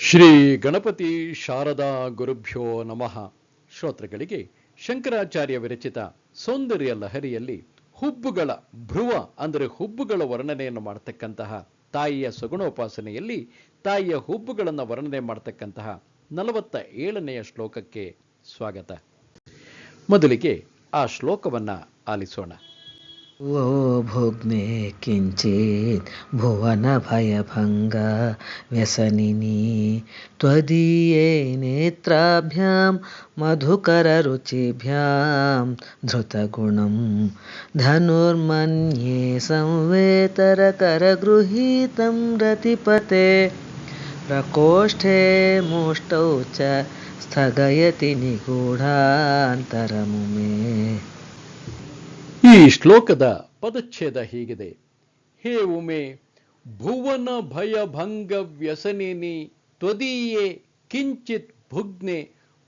ಶ್ರೀ ಗಣಪತಿ ಶಾರದಾ ಗುರುಭ್ಯೋ ನಮಃ. ಶ್ರೋತೃಗಳಿಗೆ ಶಂಕರಾಚಾರ್ಯ ವಿರಚಿತ ಸೌಂದರ್ಯ ಲಹರಿಯಲ್ಲಿ ಹುಬ್ಬುಗಳ ಭ್ರುವ ಅಂದರೆ ಹುಬ್ಬುಗಳ ವರ್ಣನೆಯನ್ನು ಮಾಡತಕ್ಕಂತಹ ತಾಯಿಯ ಸಗುಣೋಪಾಸನೆಯಲ್ಲಿ ತಾಯಿಯ ಹುಬ್ಬುಗಳನ್ನು ವರ್ಣನೆ ಮಾಡತಕ್ಕಂತಹ ನಲವತ್ತ ಏಳನೆಯ ಶ್ಲೋಕಕ್ಕೆ ಸ್ವಾಗತ. ಮೊದಲಿಗೆ ಆ ಶ್ಲೋಕವನ್ನು ಆಲಿಸೋಣ. वो भुग्ने किञ्चित् भुवनभयभङ्ग व्यसनिनी त्वदीये नेत्राभ्यां मधुकररुचिभ्यां धृतगुणं धनुर्मन्ये संवेतरकरगृहीतं रतिपते प्रकोष्ठे मुष्टौ च स्थगयति निगूढान्तरमुमे ಈ ಶ್ಲೋಕದ ಪದಚ್ಛೇದ ಹೀಗಿದೆ. ಹೇ ಉಮೆ, ಭುವನ ಭಯ ಭಂಗ ವ್ಯಸನಿನಿ, ತ್ವದೀಯೇ ಕಿಂಚಿತ್ ಭುಗ್ನೆ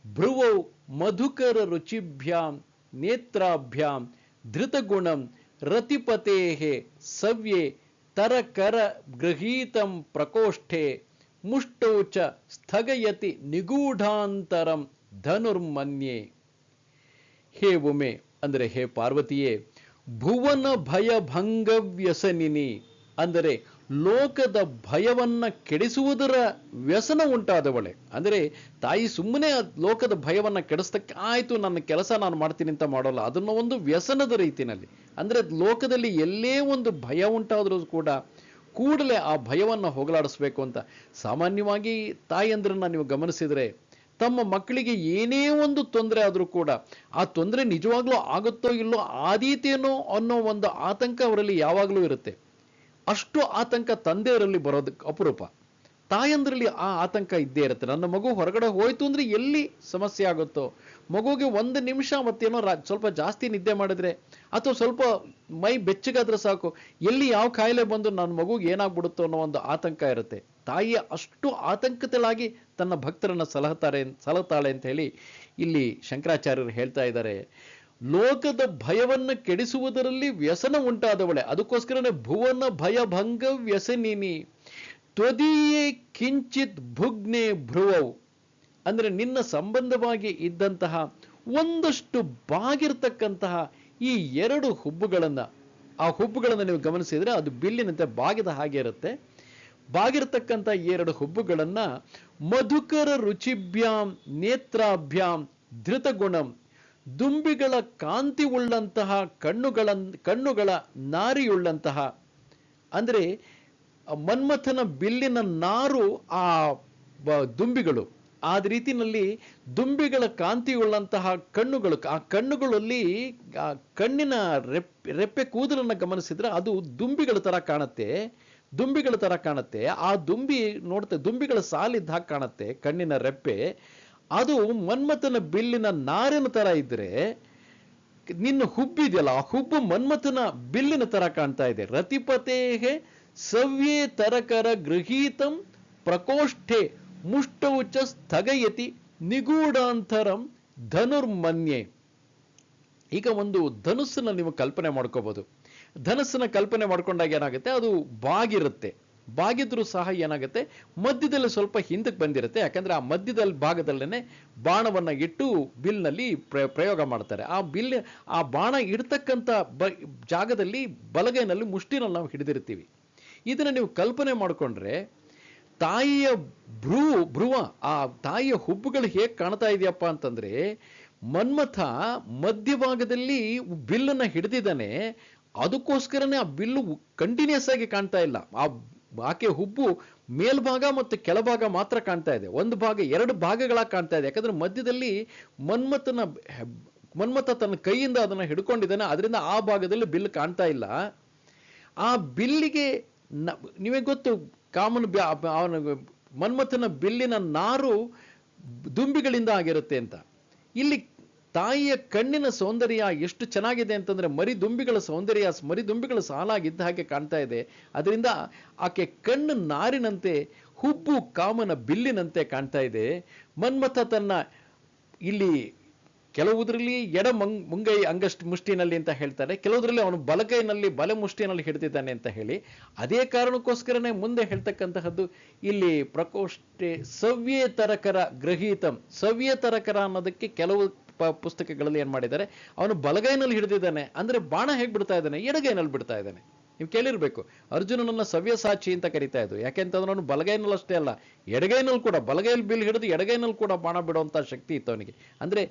ಭ್ರುವೌ ಮಧುಕರ ರುಚಿಭ್ಯಾಂ, ನೇತ್ರಾಭ್ಯಾಂ, ಧೃತಗುಣಂ ರತಿಪತೇಹೆ, ಸವ್ಯೆ ತರಕರ ಗೃಹೀತಂ ಪ್ರಕೋಷ್ಠೆ, ಮುಷ್ಟೌ ಚ ಸ್ಥಗಯತಿ ನಿಗೂಢಾಂತರಂ ಧನುರ್ಮನ್ಯೆ. ಹೇ ಉಮೆ, ಅಂದರೆ ಹೇ ಪಾರ್ವತಿಯೇ ಭುವನ ಭಯ ಭಂಗ ವ್ಯಸನಿನಿ ಅಂದರೆ ಲೋಕದ ಭಯವನ್ನ ಕೆಡಿಸುವುದರ ವ್ಯಸನ ಉಂಟಾದವಳೆ. ಅಂದರೆ ತಾಯಿ ಸುಮ್ಮನೆ ಲೋಕದ ಭಯವನ್ನ ಕೆಡಿಸ್ತಕ್ಕೆ ಆಯಿತು, ನನ್ನ ಕೆಲಸ ನಾನು ಮಾಡ್ತೀನಿ ಅಂತ ಮಾಡೋಲ್ಲ. ಅದನ್ನು ಒಂದು ವ್ಯಸನದ ರೀತಿಯಲ್ಲಿ. ಅಂದ್ರೆ ಲೋಕದಲ್ಲಿ ಎಲ್ಲೇ ಒಂದು ಭಯ ಉಂಟಾದರೂ ಕೂಡ ಕೂಡಲೇ ಆ ಭಯವನ್ನ ಹೋಗಲಾಡಿಸ್ಬೇಕು ಅಂತ. ಸಾಮಾನ್ಯವಾಗಿ ತಾಯಂದ್ರನ್ನ ನೀವು ಗಮನಿಸಿದ್ರೆ ತಮ್ಮ ಮಕ್ಕಳಿಗೆ ಏನೇ ಒಂದು ತೊಂದರೆ ಆದರೂ ಕೂಡ ಆ ತೊಂದರೆ ನಿಜವಾಗ್ಲೂ ಆಗುತ್ತೋ ಇಲ್ಲೋ ಆದೀತೇನೋ ಅನ್ನೋ ಒಂದು ಆತಂಕ ಅವರಲ್ಲಿ ಯಾವಾಗಲೂ ಇರುತ್ತೆ. ಅಷ್ಟು ಆತಂಕ ತಂದೆಯರಲ್ಲಿ ಬರೋದಕ್ಕೆ ಅಪರೂಪ. ತಾಯಂದ್ರಲ್ಲಿ ಆ ಆತಂಕ ಇದ್ದೇ ಇರುತ್ತೆ. ನನ್ನ ಮಗು ಹೊರಗಡೆ ಹೋಯ್ತು ಅಂದ್ರೆ ಎಲ್ಲಿ ಸಮಸ್ಯೆ ಆಗುತ್ತೋ? ಮಗುಗೆ ಒಂದು ನಿಮಿಷ ಮತ್ತೇನೋ ಸ್ವಲ್ಪ ಜಾಸ್ತಿ ನಿದ್ದೆ ಮಾಡಿದ್ರೆ ಅಥವಾ ಸ್ವಲ್ಪ ಮೈ ಬೆಚ್ಚಗಾದ್ರೆ ಸಾಕು, ಎಲ್ಲಿ ಯಾವ ಕಾಯಿಲೆ ಬಂದು ನನ್ನ ಮಗುಗೆ ಏನಾಗ್ಬಿಡುತ್ತೋ ಅನ್ನೋ ಒಂದು ಆತಂಕ ಇರುತ್ತೆ. ತಾಯಿಯ ಅಷ್ಟು ಆತಂಕಿತಳಾಗಿ ತನ್ನ ಭಕ್ತರನ್ನು ಸಲಹತಾರೆ ಸಲಹತಾಳೆ ಅಂತ ಹೇಳಿ ಇಲ್ಲಿ ಶಂಕರಾಚಾರ್ಯರು ಹೇಳ್ತಾ ಇದ್ದಾರೆ. ಲೋಕದ ಭಯವನ್ನು ಕೆಡಿಸುವುದರಲ್ಲಿ ವ್ಯಸನ ಉಂಟಾದವಳೆ, ಅದಕ್ಕೋಸ್ಕರನೇ ಭುವನ ಭಯಭಂಗ ವ್ಯಸನಿನಿ. ತ್ವದೀಯೇ ಕಿಂಚಿತ್ ಭುಗ್ನೆ ಭ್ರುವವು ಅಂದ್ರೆ ನಿನ್ನ ಸಂಬಂಧವಾಗಿ ಇದ್ದಂತಹ ಒಂದಷ್ಟು ಬಾಗಿರ್ತಕ್ಕಂತಹ ಈ ಎರಡು ಹುಬ್ಬುಗಳನ್ನು, ಆ ಹುಬ್ಬುಗಳನ್ನು ನೀವು ಗಮನಿಸಿದರೆ ಅದು ಬಿಲ್ಲಿನಂತೆ ಬಾಗಿದ ಹಾಗೆ ಇರುತ್ತೆ. ಬಾಗಿರ್ತಕ್ಕಂಥ ಎರಡು ಹುಬ್ಬುಗಳನ್ನ ಮಧುಕರ ರುಚಿಭ್ಯಾಂ, ನೇತ್ರಾಭ್ಯಾಂ, ಧೃತಗುಣಂ, ದುಂಬಿಗಳ ಕಾಂತಿ ಉಳ್ಳಂತಹ ಕಣ್ಣುಗಳ ಕಣ್ಣುಗಳ ನಾರಿಯುಳ್ಳಂತಹ ಅಂದ್ರೆ ಮನ್ಮಥನ ಬಿಲ್ಲಿನ ನಾರು ಆ ದುಂಬಿಗಳು. ಆ ರೀತಿನಲ್ಲಿ ದುಂಬಿಗಳ ಕಾಂತಿಯುಳ್ಳಂತಹ ಕಣ್ಣುಗಳು, ಆ ಕಣ್ಣುಗಳಲ್ಲಿ ಆ ಕಣ್ಣಿನ ರೆಪ್ಪೆ ರೆಪ್ಪೆ ಕೂದಲನ್ನು ಗಮನಿಸಿದ್ರೆ ಅದು ದುಂಬಿಗಳ ತರ ಕಾಣುತ್ತೆ. ದುಂಬಿಗಳ ತರ ಕಾಣುತ್ತೆ. ಆ ದುಂಬಿ ನೋಡುತ್ತೆ ದುಂಬಿಗಳ ಸಾಲಿದ್ದ ಕಾಣುತ್ತೆ, ಕಣ್ಣಿನ ರೆಪ್ಪೆ. ಅದು ಮನ್ಮಥನ ಬಿಲ್ಲಿನ ನಾರಿನ ತರ ಇದ್ರೆ, ನಿನ್ನ ಹುಬ್ಬಿದೆಯಲ್ಲ ಆ ಹುಬ್ಬು ಮನ್ಮಥನ ಬಿಲ್ಲಿನ ತರ ಕಾಣ್ತಾ ಇದೆ. ರತಿಪತೇಹೆ ಸವ್ಯೇ ತರಕರ ಗೃಹೀತಂ ಪ್ರಕೋಷ್ಠೆ ಮುಷ್ಟೌಚ ಸ್ಥಗಯತಿ ನಿಗೂಢಾಂತರಂ ಧನುರ್ಮನ್ಯೆ. ಈಗ ಒಂದು ಧನುಸ್ಸನ್ನ ನೀವು ಕಲ್ಪನೆ ಮಾಡ್ಕೋಬಹುದು ಧನಸ್ಸನ್ನ ಕಲ್ಪನೆ ಮಾಡ್ಕೊಂಡಾಗ ಏನಾಗುತ್ತೆ? ಅದು ಬಾಗಿರುತ್ತೆ. ಬಾಗಿದ್ರೂ ಸಹ ಏನಾಗುತ್ತೆ? ಮಧ್ಯದಲ್ಲಿ ಸ್ವಲ್ಪ ಹಿಂದಕ್ಕೆ ಬಂದಿರುತ್ತೆ. ಯಾಕಂದ್ರೆ ಆ ಮಧ್ಯದಲ್ಲಿ ಭಾಗದಲ್ಲೇನೆ ಬಾಣವನ್ನ ಇಟ್ಟು ಬಿಲ್ನಲ್ಲಿ ಪ್ರ- ಪ್ರಯೋಗ ಮಾಡ್ತಾರೆ. ಆ ಬಿಲ್, ಆ ಬಾಣ ಇಡ್ತಕ್ಕಂಥ ಬ, ಜಾಗದಲ್ಲಿ ಬಲಗೈನಲ್ಲಿ ಮುಷ್ಟಿನಲ್ಲಿ ನಾವು ಹಿಡಿದಿರ್ತೀವಿ ಇದನ್ನ ನೀವು ಕಲ್ಪನೆ ಮಾಡಿಕೊಂಡ್ರೆ ತಾಯಿಯ ಭ್ರೂ, ಭ್ರುವ, ಆ ತಾಯಿಯ ಹುಬ್ಬುಗಳು ಹೇಗೆ ಕಾಣ್ತಾ ಇದೆಯಪ್ಪ ಅಂತಂದ್ರೆ ಮನ್ಮಥ ಮಧ್ಯಭಾಗದಲ್ಲಿ ಬಿಲ್ಲನ್ನು ಹಿಡಿದಿದ್ದಾನೆ. ಅದಕ್ಕೋಸ್ಕರನೇ ಆ ಬಿಲ್ಲು ಕಂಟಿನ್ಯೂಸ್ ಆಗಿ ಕಾಣ್ತಾ ಇಲ್ಲ. ಆ ಆಕೆ ಹುಬ್ಬು ಮೇಲ್ಭಾಗ ಮತ್ತು ಕೆಳಭಾಗ ಮಾತ್ರ ಕಾಣ್ತಾ ಇದೆ. ಒಂದು ಭಾಗ, ಎರಡು ಭಾಗಗಳಾಗಿ ಕಾಣ್ತಾ ಇದೆ. ಯಾಕಂದ್ರೆ ಮಧ್ಯದಲ್ಲಿ ಮನ್ಮಥನ ಮನ್ಮಥ ತನ್ನ ಕೈಯಿಂದ ಅದನ್ನ ಹಿಡ್ಕೊಂಡಿದ್ದಾನೆ. ಅದರಿಂದ ಆ ಭಾಗದಲ್ಲಿ ಬಿಲ್ ಕಾಣ್ತಾ ಇಲ್ಲ. ಆ ಬಿಲ್ಲಿಗೆ ನಿಮಗೆ ಗೊತ್ತು, ಕಾಮನ್ ಅವನ ಮನ್ಮಥನ ಬಿಲ್ಲಿನ ನಾರು ದುಂಬಿಗಳಿಂದ ಆಗಿರುತ್ತೆ ಅಂತ. ಇಲ್ಲಿ ತಾಯಿಯ ಕಣ್ಣಿನ ಸೌಂದರ್ಯ ಎಷ್ಟು ಚೆನ್ನಾಗಿದೆ ಅಂತಂದ್ರೆ ಮರಿ ದುಂಬಿಗಳ ಸೌಂದರ್ಯ, ಮರಿ ದುಂಬಿಗಳ ಸಾಲಾಗಿದ್ದ ಹಾಗೆ ಕಾಣ್ತಾ ಇದೆ. ಅದರಿಂದ ಆಕೆ ಕಣ್ಣು ನಾರಿನಂತೆ, ಹುಬ್ಬು ಕಾಮನ ಬಿಲ್ಲಿನಂತೆ ಕಾಣ್ತಾ ಇದೆ. ಮನ್ಮಥ ತನ್ನ ಇಲ್ಲಿ ಕೆಲವುದರಲ್ಲಿ ಎಡ ಮಂಗ್, ಮುಂಗೈ ಅಂಗಸ್ಟ್ ಮುಷ್ಟಿನಲ್ಲಿ ಅಂತ ಹೇಳ್ತಾರೆ. ಕೆಲವುದರಲ್ಲಿ ಅವನು ಬಲಗೈನಲ್ಲಿ ಬಲೆ ಮುಷ್ಟಿನಲ್ಲಿ ಹಿಡಿದಿದ್ದಾನೆ ಅಂತ ಹೇಳಿ. ಅದೇ ಕಾರಣಕ್ಕೋಸ್ಕರನೇ ಮುಂದೆ ಹೇಳ್ತಕ್ಕಂತಹದ್ದು ಇಲ್ಲಿ ಪ್ರಕೋಷ್ಠೆ ಸವ್ಯೇತರಕರ ಗ್ರಹೀತಂ. ಸವ್ಯೇತರಕರ ಅನ್ನೋದಕ್ಕೆ ಕೆಲವು ಪುಸ್ತಕಗಳಲ್ಲಿ ಏನು ಮಾಡಿದ್ದಾರೆ? ಅವನು ಬಲಗೈನಲ್ಲಿ ಹಿಡಿದಿದ್ದಾನೆ. ಅಂದ್ರೆ ಬಾಣ ಹೇಗೆ ಬಿಡ್ತಾ ಇದ್ದಾನೆ? ಎಡಗೈನಲ್ಲಿ ಬಿಡ್ತಾ ಇದ್ದಾನೆ. ನೀವು ಕೇಳಿರ್ಬೇಕು. ಅರ್ಜುನನನ್ನ ಸವ್ಯಸಾಚಿ ಅಂತ ಕರಿತಾ ಇದ್ದು ಯಾಕೆಂತಂದ್ರೆ ಅವನು ಬಲಗೈನಲ್ಲಿ ಅಷ್ಟೇ ಅಲ್ಲ. ಎಡಗೈನಲ್ಲಿ ಕೂಡ, ಬಲಗೈಲಿ ಬಿಲ್ ಹಿಡಿದು ಎಡಗೈನಲ್ಲಿ ಕೂಡ ಬಾಣ ಬಿಡುವಂಥ ಶಕ್ತಿ ಇತ್ತು ಅವನಿಗೆ. ಅಂದ್ರೆ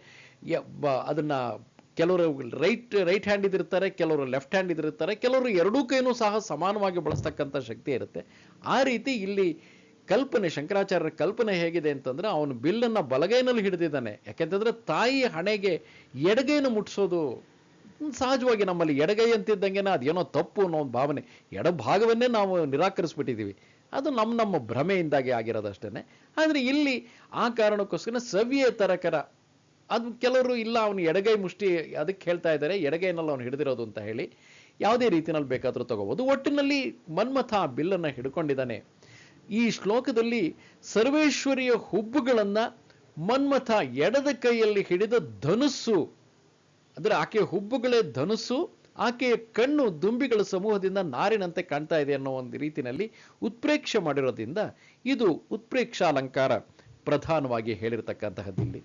ಅದನ್ನ ಕೆಲವರು ರೈಟ್ ರೈಟ್ ಹ್ಯಾಂಡ್ ಇದಿರ್ತಾರೆ ಕೆಲವರು ಲೆಫ್ಟ್ ಹ್ಯಾಂಡ್ ಇದಿರ್ತಾರೆ ಕೆಲವರು ಎರಡೂ ಕೈನೂ ಸಹ ಸಮಾನವಾಗಿ ಬಳಸ್ತಕ್ಕಂಥ ಶಕ್ತಿ ಇರುತ್ತೆ. ಆ ರೀತಿ ಇಲ್ಲಿ ಕಲ್ಪನೆ, ಶಂಕರಾಚಾರ್ಯರ ಕಲ್ಪನೆ ಹೇಗಿದೆ ಅಂತಂದ್ರೆ ಅವನು ಬಿಲ್ಲನ್ನು ಬಲಗೈನಲ್ಲಿ ಹಿಡಿದಿದ್ದಾನೆ. ಯಾಕೆಂತಂದ್ರೆ ತಾಯಿ ಹಣೆಗೆ ಎಡಗೈನ ಮುಟ್ಸೋದು ಸಹಜವಾಗಿ ನಮ್ಮಲ್ಲಿ ಎಡಗೈ ಅಂತಿದ್ದಂಗೆನ ಅದೇನೋ ತಪ್ಪು ಅನ್ನೋ ಒಂದು ಭಾವನೆ. ಎಡಭಾಗವನ್ನೇ ನಾವು ನಿರಾಕರಿಸ್ಬಿಟ್ಟಿದ್ದೀವಿ ಅದು ನಮ್ಮ ನಮ್ಮ ಭ್ರಮೆಯಿಂದಾಗಿ ಆಗಿರೋದಷ್ಟೇ ಆದರೆ ಇಲ್ಲಿ ಆ ಕಾರಣಕ್ಕೋಸ್ಕರ ಸವ್ಯೇತರಕರ ಅದು ಕೆಲವರು ಇಲ್ಲ, ಅವನು ಎಡಗೈ ಮುಷ್ಟಿ ಅದಕ್ಕೆ ಹೇಳ್ತಾ ಇದ್ದಾರೆ, ಎಡಗೈನಲ್ಲಿ ಅವನು ಹಿಡಿದಿರೋದು ಅಂತ ಹೇಳಿ ಯಾವುದೇ ರೀತಿನಲ್ಲಿ ಬೇಕಾದರೂ ತಗೋಬೋದು. ಒಟ್ಟಿನಲ್ಲಿ ಮನ್ಮಥ ಬಿಲ್ಲನ್ನು ಹಿಡ್ಕೊಂಡಿದ್ದಾನೆ. ಈ ಶ್ಲೋಕದಲ್ಲಿ ಸರ್ವೇಶ್ವರಿಯ ಹುಬ್ಬುಗಳನ್ನ ಮನ್ಮಥ ಎಡದ ಕೈಯಲ್ಲಿ ಹಿಡಿದ ಧನುಸ್ಸು. ಅಂದ್ರೆ ಆಕೆಯ ಹುಬ್ಬುಗಳೇ ಧನುಸ್ಸು, ಆಕೆಯ ಕಣ್ಣು ದುಂಬಿಗಳ ಸಮೂಹದಿಂದ ನಾರಿನಂತೆ ಕಾಣ್ತಾ ಇದೆ ಅನ್ನೋ ಒಂದು ರೀತಿಯಲ್ಲಿ ಉತ್ಪ್ರೇಕ್ಷೆ ಮಾಡಿರೋದ್ರಿಂದ ಇದು ಉತ್ಪ್ರೇಕ್ಷಾಲಂಕಾರ ಪ್ರಧಾನವಾಗಿ ಹೇಳಿರತಕ್ಕಂತಹದ್ದಿಲ್ಲಿ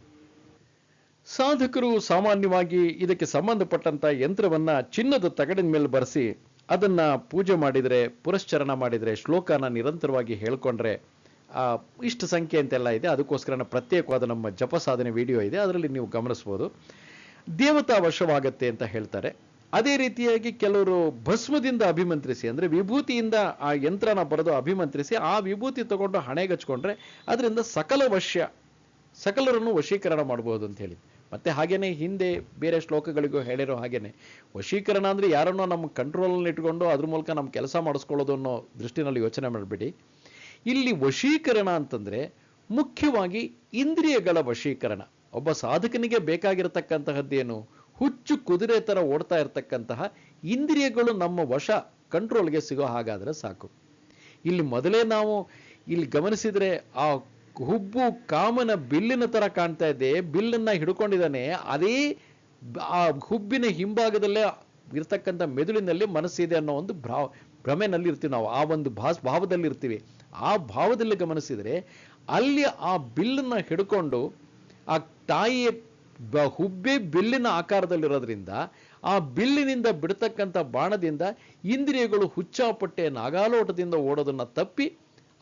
ಸಾಧಕರು ಸಾಮಾನ್ಯವಾಗಿ ಇದಕ್ಕೆ ಸಂಬಂಧಪಟ್ಟಂತ ಯಂತ್ರವನ್ನ ಚಿನ್ನದ ತಗಡಿನ ಮೇಲೆ ಬರೆಸಿ ಅದನ್ನ ಪೂಜೆ ಮಾಡಿದರೆ ಪುರಶ್ಚರಣ ಮಾಡಿದರೆ ಶ್ಲೋಕನ ನಿರಂತರವಾಗಿ ಹೇಳ್ಕೊಂಡ್ರೆ ಆ, ಇಷ್ಟು ಸಂಖ್ಯೆ ಅಂತೆಲ್ಲ ಇದೆ. ಅದಕ್ಕೋಸ್ಕರ ಪ್ರತ್ಯೇಕವಾದ ನಮ್ಮ ಜಪ ಸಾಧನೆ ವಿಡಿಯೋ ಇದೆ. ಅದರಲ್ಲಿ ನೀವು ಗಮನಿಸ್ಬೋದು. ದೇವತಾ ವಶವಾಗತ್ತೆ ಅಂತ ಹೇಳ್ತಾರೆ. ಅದೇ ರೀತಿಯಾಗಿ ಕೆಲವರು ಭಸ್ಮದಿಂದ ಅಭಿಮಂತ್ರಿಸಿ ಅಂದರೆ ವಿಭೂತಿಯಿಂದ ಆ ಯಂತ್ರನ ಬರೆದು ಅಭಿಮಂತ್ರಿಸಿ ಆ ವಿಭೂತಿ ತಗೊಂಡು ಹಣೆಗಚ್ಕೊಂಡ್ರೆ ಅದರಿಂದ ಸಕಲ ವಶ್ಯ ಸಕಲರನ್ನು ವಶೀಕರಣ ಮಾಡ್ಬೋದು ಅಂತ ಹೇಳಿ ಮತ್ತೆ ಹಾಗೇನೆ ಹಿಂದೆ ಬೇರೆ ಶ್ಲೋಕಗಳಿಗೂ ಹೇಳಿರೋ ಹಾಗೇನೆ, ವಶೀಕರಣ ಅಂದ್ರೆ ಯಾರನ್ನೋ ನಮ್ಮ ಕಂಟ್ರೋಲಲ್ಲಿ ಇಟ್ಕೊಂಡು ಅದ್ರ ಮೂಲಕ ನಮ್ಮ ಕೆಲಸ ಮಾಡಿಸ್ಕೊಳ್ಳೋದು ಅನ್ನೋ ದೃಷ್ಟಿನಲ್ಲಿ ಯೋಚನೆ ಮಾಡಬೇಡಿ. ಇಲ್ಲಿ ವಶೀಕರಣ ಅಂತಂದ್ರೆ ಮುಖ್ಯವಾಗಿ ಇಂದ್ರಿಯಗಳ ವಶೀಕರಣ. ಒಬ್ಬ ಸಾಧಕನಿಗೆ ಬೇಕಾಗಿರತಕ್ಕಂತಹದ್ದೇನು ಹುಚ್ಚು ಕುದುರೆ ಥರ ಓಡ್ತಾ ಇರತಕ್ಕಂತಹ ಇಂದ್ರಿಯಗಳು ನಮ್ಮ ವಶ ಕಂಟ್ರೋಲ್ಗೆ ಸಿಗೋ ಹಾಗಾದ್ರೆ ಸಾಕು. ಇಲ್ಲಿ ಮೊದಲೇ ನಾವು ಇಲ್ಲಿ ಗಮನಿಸಿದ್ರೆ ಆ ಹುಬ್ಬು ಕಾಮನ ಬಿಲ್ಲಿನ ತರ ಕಾಣ್ತಾ ಇದೆ. ಬಿಲ್ಲನ್ನ ಹಿಡ್ಕೊಂಡಿದ್ದಾನೆ. ಅದೇ ಆ ಹುಬ್ಬಿನ ಹಿಂಭಾಗದಲ್ಲೇ ಇರ್ತಕ್ಕಂಥ ಮೆದುಳಿನಲ್ಲಿ ಮನಸ್ಸಿದೆ ಅನ್ನೋ ಒಂದು ಭ್ರಾ ಭ್ರಮೆನಲ್ಲಿ ಇರ್ತೀವಿ ನಾವು. ಆ ಒಂದು ಭಾಸ್ ಭಾವದಲ್ಲಿ ಇರ್ತೀವಿ. ಆ ಭಾವದಲ್ಲಿ ಗಮನಿಸಿದರೆ ಅಲ್ಲಿ ಆ ಬಿಲ್ಲನ್ನ ಹಿಡ್ಕೊಂಡು ಆ ತಾಯಿಯ ಹುಬ್ಬೆ ಬಿಲ್ಲಿನ ಆಕಾರದಲ್ಲಿರೋದ್ರಿಂದ ಆ ಬಿಲ್ಲಿನಿಂದ ಬಿಡ್ತಕ್ಕಂಥ ಬಾಣದಿಂದ ಇಂದ್ರಿಯಗಳು ಹುಚ್ಚಾಪಟ್ಟೆ ನಾಗಾಲೋಟದಿಂದ ಓಡೋದನ್ನ ತಪ್ಪಿ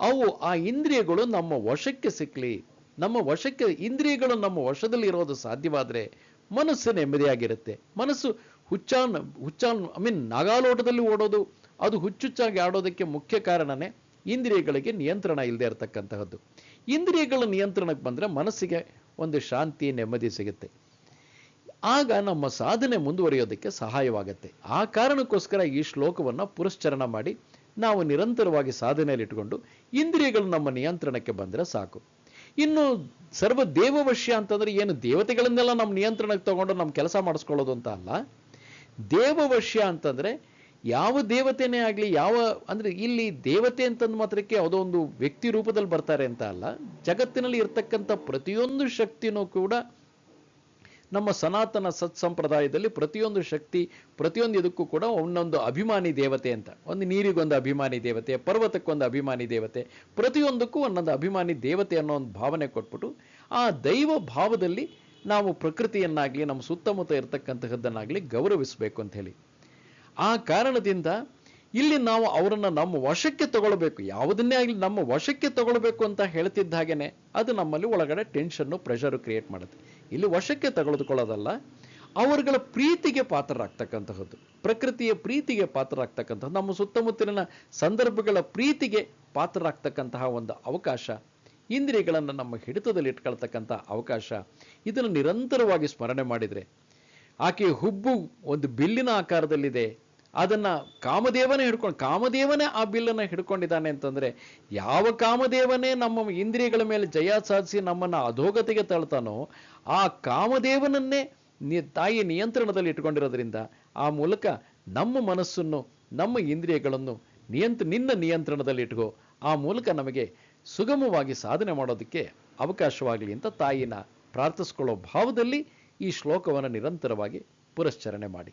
ಅವು ಆ ಇಂದ್ರಿಯಗಳು ನಮ್ಮ ವಶಕ್ಕೆ ಸಿಕ್ಕಲಿ ನಮ್ಮ ವಶಕ್ಕೆ ಇಂದ್ರಿಯಗಳು ನಮ್ಮ ವಶದಲ್ಲಿ ಇರೋದು ಸಾಧ್ಯವಾದರೆ ಮನಸ್ಸು ನೆಮ್ಮದಿಯಾಗಿರುತ್ತೆ. ಮನಸ್ಸು ಹುಚ್ಚಾನ್ ಹುಚ್ಚಾನ್ ಐ ಮೀನ್ ನಾಗಾಲೋಟದಲ್ಲಿ ಓಡೋದು, ಅದು ಹುಚ್ಚುಚ್ಚಾಗಿ ಆಡೋದಕ್ಕೆ ಮುಖ್ಯ ಕಾರಣನೇ ಇಂದ್ರಿಯಗಳಿಗೆ ನಿಯಂತ್ರಣ ಇಲ್ಲದೆ ಇರತಕ್ಕಂತಹದ್ದು. ಇಂದ್ರಿಯಗಳ ನಿಯಂತ್ರಣಕ್ಕೆ ಬಂದ್ರೆ ಮನಸ್ಸಿಗೆ ಒಂದು ಶಾಂತಿ, ನೆಮ್ಮದಿ ಸಿಗುತ್ತೆ. ಆಗ ನಮ್ಮ ಸಾಧನೆ ಮುಂದುವರಿಯೋದಕ್ಕೆ ಸಹಾಯವಾಗುತ್ತೆ. ಆ ಕಾರಣಕ್ಕೋಸ್ಕರ ಈ ಶ್ಲೋಕವನ್ನು ಪುರಶ್ಚರಣ ಮಾಡಿ ನಾವು ನಿರಂತರವಾಗಿ ಸಾಧನೆಯಲ್ಲಿ ಇಟ್ಕೊಂಡು ಇಂದ್ರಿಯಗಳು ನಮ್ಮ ನಿಯಂತ್ರಣಕ್ಕೆ ಬಂದರೆ ಸಾಕು. ಇನ್ನು ಸರ್ವ ದೇವವಶ್ಯ ಅಂತಂದ್ರೆ ಏನು ದೇವತೆಗಳನ್ನೆಲ್ಲ ನಮ್ಮ ನಿಯಂತ್ರಣಕ್ಕೆ ತಗೊಂಡು ನಮ್ಮ ಕೆಲಸ ಮಾಡಿಸ್ಕೊಳ್ಳೋದು ಅಂತ ಅಲ್ಲ. ದೇವವಶ್ಯ ಅಂತಂದ್ರೆ ಯಾವ ದೇವತೆನೇ ಆಗಲಿ, ಯಾವ ಅಂದ್ರೆ ಇಲ್ಲಿ ದೇವತೆ ಅಂತಂದು ಮಾತ್ರಕ್ಕೆ ಯಾವುದೋ ಒಂದು ವ್ಯಕ್ತಿ ರೂಪದಲ್ಲಿ ಬರ್ತಾರೆ ಅಂತ ಅಲ್ಲ. ಜಗತ್ತಿನಲ್ಲಿ ಇರ್ತಕ್ಕಂಥ ಪ್ರತಿಯೊಂದು ಶಕ್ತಿನೂ ಕೂಡ ನಮ್ಮ ಸನಾತನ ಸತ್ ಸಂಪ್ರದಾಯದಲ್ಲಿ ಪ್ರತಿಯೊಂದು ಶಕ್ತಿ, ಪ್ರತಿಯೊಂದು ಇದಕ್ಕೂ ಕೂಡ ಒಂದೊಂದು ಅಭಿಮಾನಿ ದೇವತೆ ಅಂತ. ಒಂದು ನೀರಿಗೊಂದು ಅಭಿಮಾನಿ ದೇವತೆ, ಪರ್ವತಕ್ಕೊಂದು ಅಭಿಮಾನಿ ದೇವತೆ, ಪ್ರತಿಯೊಂದಕ್ಕೂ ಒಂದೊಂದು ಅಭಿಮಾನಿ ದೇವತೆ ಅನ್ನೋ ಒಂದು ಭಾವನೆ ಕೊಟ್ಬಿಟ್ಟು, ಆ ದೈವ ಭಾವದಲ್ಲಿ ನಾವು ಪ್ರಕೃತಿಯನ್ನಾಗ್ಲಿ, ನಮ್ಮ ಸುತ್ತಮುತ್ತ ಇರತಕ್ಕಂತಹದ್ದನ್ನಾಗಲಿ ಗೌರವಿಸಬೇಕು ಅಂತ ಹೇಳಿ. ಆ ಕಾರಣದಿಂದ ಇಲ್ಲಿ ನಾವು ಅವರನ್ನು ನಮ್ಮ ವಶಕ್ಕೆ ತಗೊಳ್ಬೇಕು. ಯಾವುದನ್ನೇ ಆಗಲಿ ನಮ್ಮ ವಶಕ್ಕೆ ತಗೊಳ್ಬೇಕು ಅಂತ ಹೇಳ್ತಿದ್ದ ಹಾಗೇನೆ, ಅದು ನಮ್ಮಲ್ಲಿ ಒಳಗಡೆ ಟೆನ್ಷನ್ನು ಪ್ರೆಷರು ಕ್ರಿಯೇಟ್ ಮಾಡುತ್ತೆ. ಇಲ್ಲಿ ವಶಕ್ಕೆ ತೆಗೆದುಕೊಳ್ಳೋದಲ್ಲ ಅವರುಗಳ ಪ್ರೀತಿಗೆ ಪಾತ್ರರಾಗ್ತಕ್ಕಂತಹದ್ದು, ಪ್ರಕೃತಿಯ ಪ್ರೀತಿಗೆ ಪಾತ್ರರಾಗ್ತಕ್ಕಂಥದ್ದು ನಮ್ಮ ಸುತ್ತಮುತ್ತಲಿನ ಸಂದರ್ಭಗಳ ಪ್ರೀತಿಗೆ ಪಾತ್ರರಾಗ್ತಕ್ಕಂತಹ ಒಂದು ಅವಕಾಶ, ಇಂದ್ರಿಯಗಳನ್ನು ನಮ್ಮ ಹಿಡಿತದಲ್ಲಿ ಇಟ್ಕೊಳ್ತಕ್ಕಂಥ ಅವಕಾಶ, ಇದನ್ನು ನಿರಂತರವಾಗಿ ಸ್ಮರಣೆ ಮಾಡಿದರೆ ಆಕೆಯ ಹುಬ್ಬು ಒಂದು ಬಿಲ್ಲಿನ ಆಕಾರದಲ್ಲಿದೆ ಅದನ್ನ ಕಾಮದೇವನೇ ಹಿಡ್ಕೊಂಡು, ಕಾಮದೇವನೇ ಆ ಬಿಲ್ಲನ್ನ ಹಿಡ್ಕೊಂಡಿದ್ದಾನೆ ಅಂತಂದ್ರೆ ಯಾವ ಕಾಮದೇವನೇ ನಮ್ಮ ಇಂದ್ರಿಯಗಳ ಮೇಲೆ ಜಯ ಸಾಧಿಸಿ ನಮ್ಮನ್ನ ಅಧೋಗತಿಗೆ ತಳ್ತಾನೋ ಆ ಕಾಮದೇವನನ್ನೇ ತಾಯಿ ನಿಯಂತ್ರಣದಲ್ಲಿ ಇಟ್ಕೊಂಡಿರೋದ್ರಿಂದ ಆ ಮೂಲಕ ನಮ್ಮ ಮನಸ್ಸನ್ನು, ನಮ್ಮ ಇಂದ್ರಿಯಗಳನ್ನು ನಿಯಂತ್ರ ನಿನ್ನ ನಿಯಂತ್ರಣದಲ್ಲಿ ಇಟ್ಕೋ. ಆ ಮೂಲಕ ನಮಗೆ ಸುಗಮವಾಗಿ ಸಾಧನೆ ಮಾಡೋದಕ್ಕೆ ಅವಕಾಶವಾಗಲಿ ಅಂತ ತಾಯಿನ ಪ್ರಾರ್ಥಿಸ್ಕೊಳ್ಳೋ ಭಾವದಲ್ಲಿ ಈ ಶ್ಲೋಕವನ್ನು ನಿರಂತರವಾಗಿ ಪುರಶ್ಚರಣೆ ಮಾಡಿ.